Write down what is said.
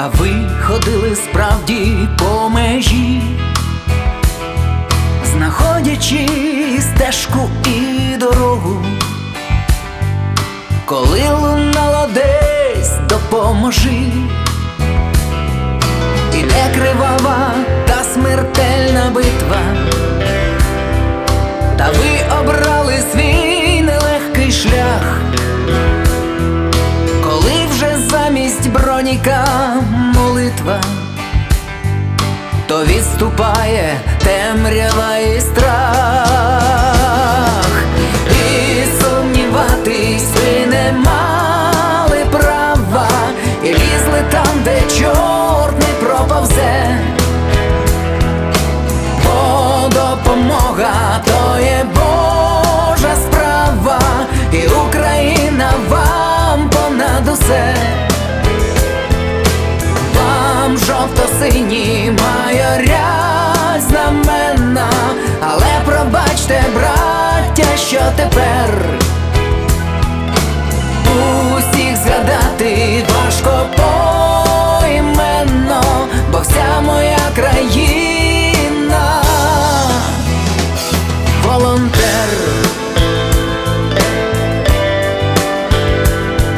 а ви ходили справді по межі, знаходячи стежку і дорогу, коли лунало десь допоможи, іде кривава та смертельна битва, та ви обрали свій нелегкий шлях. Коли вже замість броніка молитва, то відступає темрява і страх, і сумніватись ви не жовто-сині майоря знамена, але пробачте, браття, що тепер усіх згадати важко поіменно, бо вся моя країна волонтер.